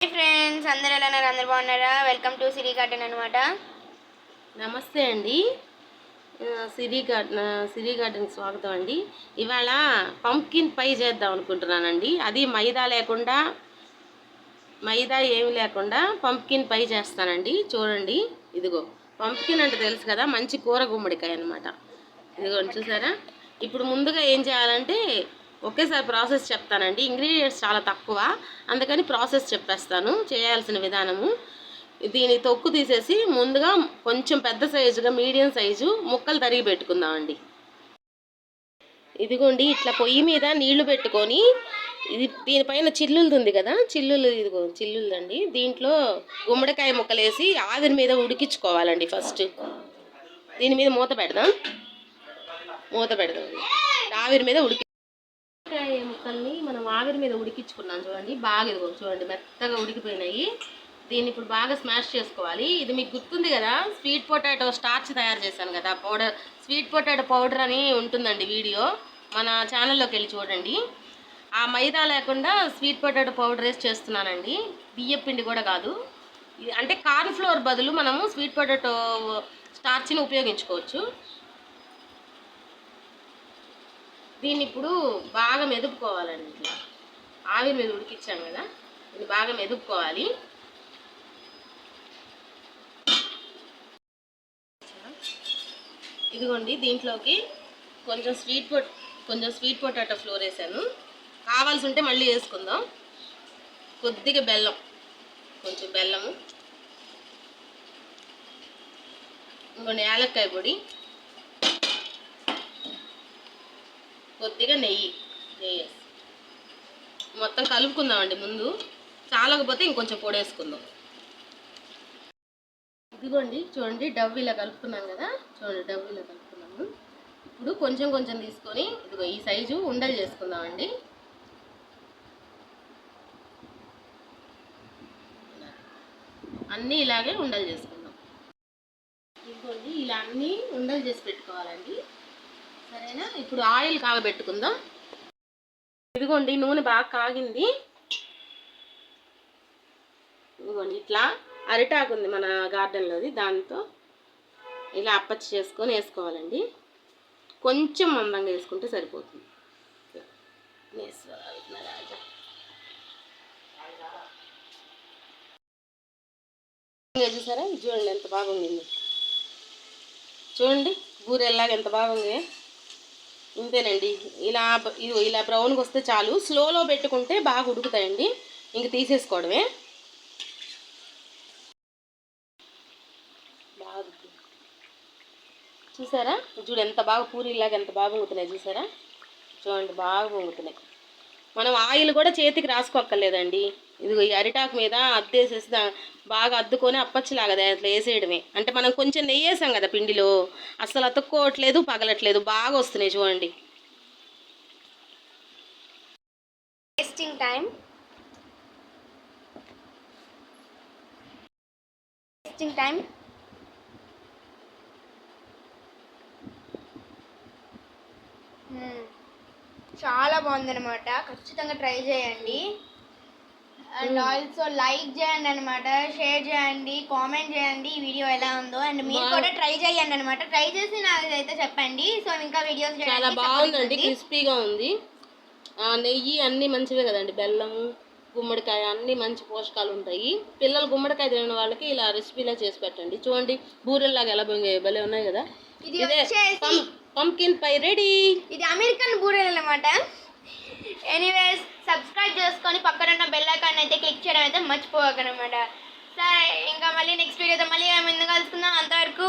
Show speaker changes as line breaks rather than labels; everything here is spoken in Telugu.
హాయ్ ఫ్రెండ్స్ అందరు ఎలా ఉన్నారు? అందరు బాగున్నారా? వెల్కమ్ టు సిరీ గార్డెన్ అనమాట
నమస్తే అండి. సిరీ సిరి గార్డెన్ సిరి గార్డెన్ స్వాగతం అండి. ఇవాళ పంకిన్ పై చేద్దాం అనుకుంటున్నానండి. అది మైదా లేకుండా మైదా ఏమి లేకుండా పంకిన్ పై చేస్తానండి. చూడండి ఇదిగో. పంకిన్ అంటే తెలుసు కదా మంచి కూర గుమ్మడికాయ అనమాట ఇదిగో చూసారా? ఇప్పుడు ముందుగా ఏం చేయాలంటే ఒకేసారి ప్రాసెస్ చెప్తానండి. ఇంగ్రీడియంట్స్ చాలా తక్కువ. అందుకని ప్రాసెస్ చెప్పేస్తాను. చేయాల్సిన విధానము. దీని తొక్కు తీసేసి ముందుగా కొంచెం పెద్ద సైజుగా మీడియం సైజు ముక్కలు తరిగి పెట్టుకుందామండి. ఇదిగోండి ఇట్లా పొయ్యి మీద నీళ్ళు పెట్టుకొని ఇది దీనిపైన చిల్లులు ఉంది కదా చిల్లులు ఇదిగో చిల్లులు అండి దీంట్లో గుమ్మడికాయ ముక్కలు వేసి ఆవిరి మీద ఉడికించుకోవాలండి ఫస్ట్. దీని మీద మూత పెడదాం. మూత పెడదాం. ఆవిరి మీద ఉడికి గుమ్మడికాయ మనం ఆవిరి మీద ఉడికించుకున్నాం చూడండి. బాగా ఇదిగో చూడండి మెత్తగా ఉడికిపోయినాయి. దీన్ని ఇప్పుడు బాగా స్మాష్ చేసుకోవాలి. ఇది మీకు గుర్తుంది కదా స్వీట్ పొటాటో స్టార్చ్ తయారు చేశాను కదా పౌడర్ స్వీట్ పొటాటో పౌడర్ అని ఉంటుందండి వీడియో. మన ఛానల్లోకి వెళ్ళి చూడండి. ఆ మైదా లేకుండా స్వీట్ పొటాటో పౌడర్ వేసి చేస్తున్నానండి. బియ్యం పిండి కూడా కాదు. ఇది అంటే కార్న్ ఫ్లోర్ బదులు మనము స్వీట్ పొటాటో స్టార్చ్ని ఉపయోగించుకోవచ్చు. దీన్ని ఇప్పుడు బాగా మెదుపుకోవాలండి ఇట్లా. ఆవిరి మీద ఉడికిచ్చాం కదా దీన్ని బాగా మెదుపుకోవాలి ఇదిగోండి దీంట్లోకి కొంచెం స్వీట్ పొట్ కొంచెం స్వీట్ పొటాటో ఫ్లోర్ వేసాను. కావాల్సి ఉంటే మళ్ళీ వేసుకుందాం. కొద్దిగా బెల్లం కొంచెం బెల్లము. ఇంకొన్ని యాలక్కాయ పొడి. కొద్దిగా నెయ్యి. నెయ్యి మొత్తం కలుపుకుందామండి ముందు. చాలకపోతే ఇంకొంచెం పొడి వేసుకుందాం ఇదిగోండి చూడండి డవ్ ఇలా కలుపుకున్నాం కదా. చూడండి డవ్ ఇలా కలుపుకున్నాము ఇప్పుడు కొంచెం కొంచెం తీసుకొని ఇదిగో ఈ సైజు ఉండలు చేసుకుందామండి. అన్నీ ఇలాగే ఉండలు చేసుకుందాం. ఇదిగోండి ఇలా అన్నీ ఉండలు చేసి పెట్టుకోవాలండి. సరేనా? ఇప్పుడు ఆయిల్ కాగబెట్టుకుందాం. ఇదిగోండి నూనె బాగా కాగింది. ఇదిగోండి ఇట్లా అరిటాకు ఉంది మన గార్డెన్లోది దాంతో ఇలా అప్పచ్చి చేసుకొని వేసుకోవాలండి. కొంచెం మందంగా వేసుకుంటే సరిపోతుంది. చూసారా? చూడండి ఎంత బాగుంది. చూడండి బూరెల్లాగా ఎంత బాగుంది. ఇంతేనండి. ఇలా ఇలా బ్రౌన్కి వస్తే చాలు. స్లోలో పెట్టుకుంటే బాగా ఉడుకుతాయండి. ఇంక తీసేసుకోవడమే. బాగా చూసారా? చూడు ఎంత బాగా పూరిలాగా ఎంత బాగా పొంగుతున్నాయి చూసారా? చూడండి బాగా పొంగుతున్నాయి మనం ఆయిల్ కూడా చేతికి రాసుకోక్కర్లేదండి. ఇదిగో ఈ అరిటాకు మీద అద్దేసేసి బాగా అద్దుకొని అప్పచ్చలాగా దాంట్లో వేసేయడమే. అంటే మనం కొంచెం నెయ్యి వేసాం కదా పిండిలో అసలు అతుక్కోవట్లేదు పగలట్లేదు బాగా వస్తున్నాయి చూడండి.
టేస్టింగ్ టైం టేస్టింగ్ టైం చాలా బాగుందన్నమాట. ఖచ్చితంగా ట్రై చేయండి. అండ్ ఆల్సో లైక్ చేయండి అనమాట షేర్ చేయండి కామెంట్ చేయండి ఈ వీడియో ఎలా ఉందో. అండ్ మీరు కూడా ట్రై చేయండి అనమాట ట్రై చేసి నాకు అయితే చెప్పండి. సో ఇంకా వీడియోస్
చాలా బాగుందండి క్రిస్పీగా ఉంది. ఆ, నెయ్యి అన్నీ మంచివే కదండి. బెల్లము గుమ్మడికాయ అన్నీ మంచి పోషకాలు ఉంటాయి. పిల్లలు గుమ్మడికాయ తినని వాళ్ళకి ఇలా రెసిపీలా చేసి పెట్టండి. చూడండి బూరెల్లాగా ఎలా భలే ఉన్నాయి కదా.
ఇది
పంకిన్ పై రెడీ
ఇది అమెరికన్ బూరెలు అనమాట ఎనీవేస్ సబ్స్క్రైబ్ చేసుకొని పక్కన లెక్చర్ అయితే మర్చిపోకండి సరే ఇంకా మళ్ళీ నెక్స్ట్ వీడియోతో మళ్ళీ ముందు కలుసుకుందాం? అంతవరకు